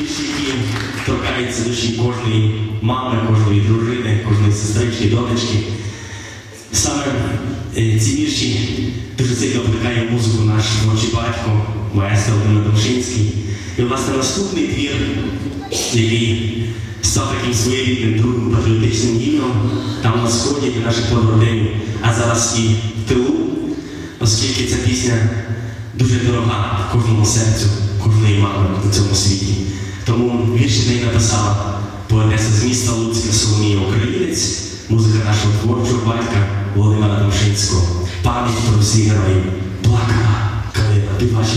Вірші, які торкаються душі кожної мами, кожної дружини, кожної сестрички, донечки. Саме е, ці вірші дуже сильно вдихає музику наш творчий батько, маестро Володимир Домшинський. І, власне, наступний твір, який став таким своєрідним другим патріотичним гімном, там на сході для наших побратимів, а зараз і в тилу, оскільки ця пісня дуже дорога кожному серцю, кожної мами у цьому світі. Тому вірші неї написала поетеса з міста Луцька Соломія Українець, музика нашого творчого батька Володимира Домшинського. Пам'ять про всі герої. Плакала калина під ваші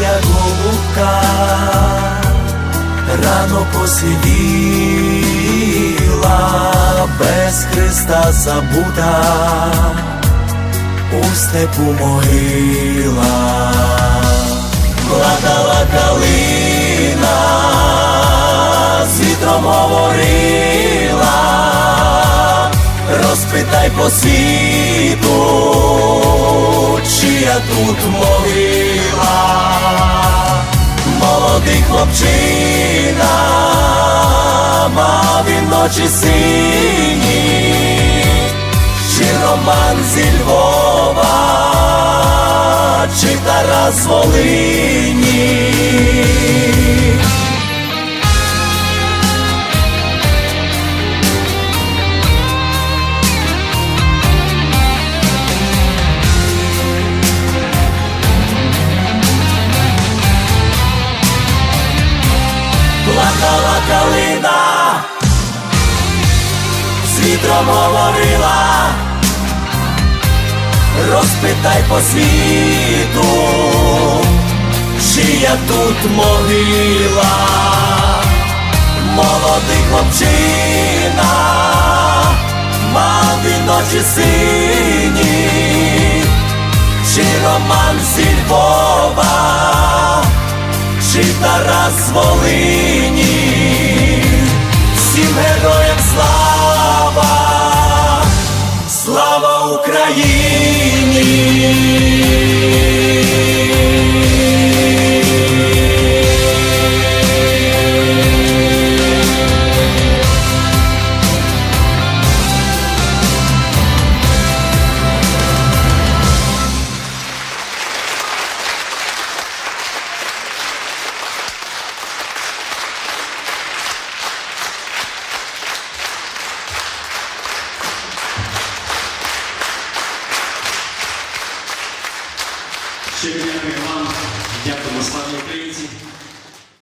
як голубка, рано посивіла, без Христа забута, у степу могила, плакала калина, з вітром говорила. Розпитай по світу, чия тут могила, молодий хлопчина, мав він ночі сині, чи роман зі Львова, чи Тарас Волині. Вітром говорила, розпитай по світу, чия тут могила, молодий хлопчина, мав ночі сині, чи роман зі Львова чи Тарас з Україні! Щиро дякую вам, дякуємо славні українці.